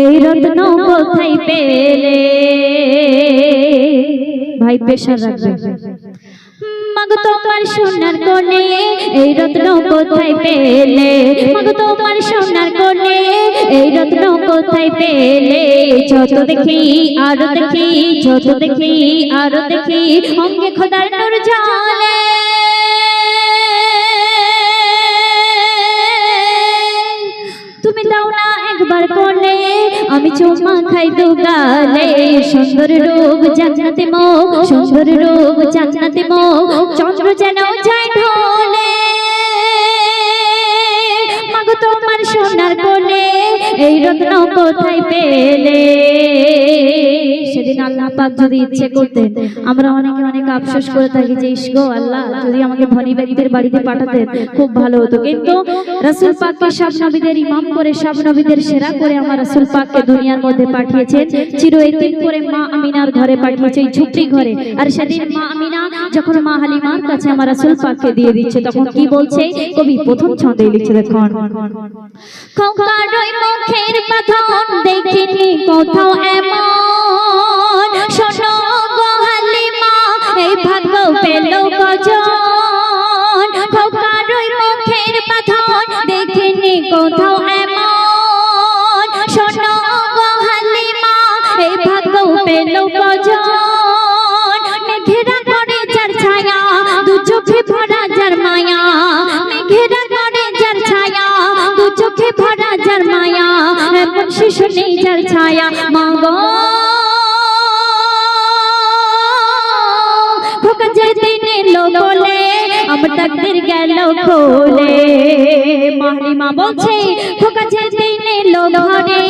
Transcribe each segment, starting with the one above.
এই রত্ন কোথায় পেলে ভাই পেশা রাখবে। মাগো তোমার সোনার কোলে এই রত্ন কোথায় পেলে। মাগো তোমার সোনার কোলে এই রত্ন কোথায় পেলে। যত দেখি আরও দেখি যত দেখি আরও দেখি অঙ্গে খোদার নূর জালে দাও না একবার কোলে আমি চুমা খাই দু গালে। সুন্দর রূপ জান্নাতে মো সুন্দর রূপ জান্নাতে মো চন্দ্র যেন যায় ঢোলে। মাগো তোমার সোনার কোলে, এই রত্ন কোথায় পেলে? সেদিন আল্লাহ পাক যদি ইচ্ছে করতেন, আমরা অনেকে অনেক আফসোস করে থাকি যে ইসগো আল্লাহ, যদি আমাকে ধনী ব্যক্তির বাড়িতে পাঠাতেন, খুব ভালো হতো। কিন্তু রাসূল পাককে সব নবীদের ইমাম করে সব নবীদের সেরা করে আমার রাসূল পাককে দুনিয়ার মধ্যে পাঠিয়েছেন। চির এতিম করে মা আমিনার ঘরে পাঠিয়েছে এই ঝুপড়ি ঘরে। আর সেদিন মা আমিনা যখন মা হালিমার কাছে আমার রাসূল পাককে দিয়ে দিচ্ছে, তখন কি বলছে? কবি প্রথম ছন্দে লিখছে দেখিনি, কোথাও এমন ভাগ্য পেল কজন খোকারই মুখের বাঁধন দেখিনি কোথাও এমন। শোনো গো হালিমা, এই ভাগ্য পেল কজন মেঘেরা করে যার ছায়া, দু চোখে ভরা যার মায়া। শিশু নেই যার ছায়া। তাকদির গেল খোলে। মাহরিমা বলছে, খোকা দিন এলো ঘরে,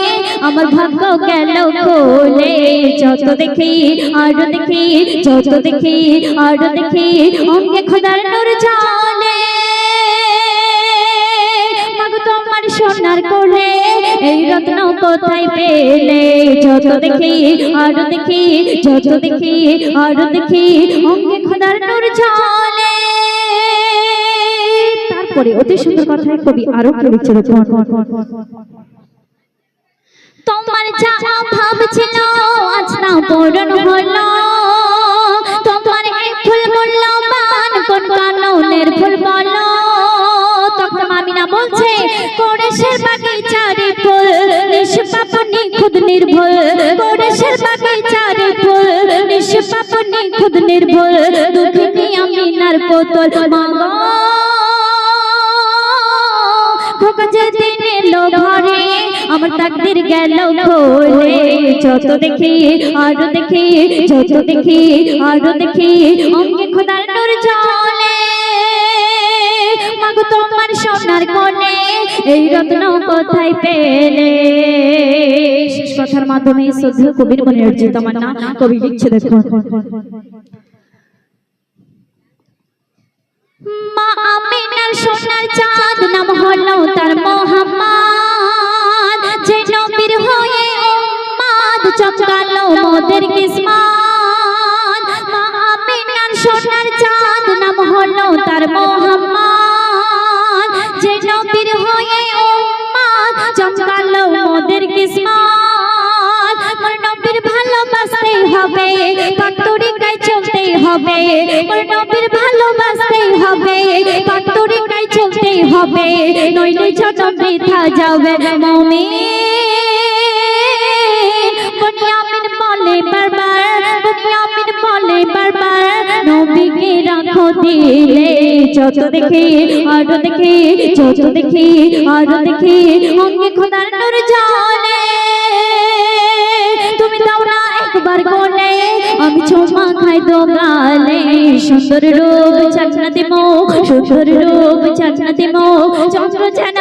আমার ভাগ্য গেল খোলে। যত দেখি, আর দেখি, যত দেখি, আর দেখি, অঙ্গে খোদার নূর মাগো তোমার সোনার কোলে, এই রত্ন কোথায় পেলে? যত দেখি, আর দেখি, যত দেখি, আর দেখি, অঙ্গে খোদার নূর তারপরে অতি সুন্দর কথায় কবি আরও কি তোমার যা ভাব ছিল, আজ না হলো। তোমার ফুল মূল্যবান কোন কাননের ফুল বলো। তখন মামিনা বলছে কোরেশের বাগিচারে ফুল নির্ভুল। কোরেশের বাগিচারে ফুল, নিষ্পাপনি খুদ নির্ভুল। দুঃখিনী আমিনার পোতল মাগো খোকা যে দিন এলো ঘরে, আমার গেল যত দেখি, আর দেখি, যত দেখি, আর দেখি, অঙ্গে খোদার নূর মাগো তোমার সোনার কোলে এই রত্ন কোথায় পেলে? কথার মাধ্যমে শ্রদ্ধেয় কবির মনে অর্জিত আমার না কবি লিখছে দেখুন। চাঁদ নাম হলো তার মোহাম্মদ। যে নবীর হয়ে উম্মাদ চমকালো মোদের কিসমত। মা আমিনার সোনার চাঁদ নাম হলো তার মোহাম্মদ। যে নবীর হয়ে উম্মাদ চমকালো মোদের কিসমত। মোর নবীর ভালোবাসতে হবে পাতরিকায় চলতে হবে। মোর নবীর ভালোবাসতে হবে। নইলে ছোট বৃথা যাবে। মমি বুনিয়ামিন বলে বারবার বুনিয়ামিন বলে বারবার, নবীকে রাখো দিলে। যত দেখি, আর দেখি, যত দেখি, আর দেখি অঙ্গে খোদার নূর জানে সুন্দর রূপ চাচনাতে মো সুন্দর রূপ চাচনাতে মো চন্দ্র যেন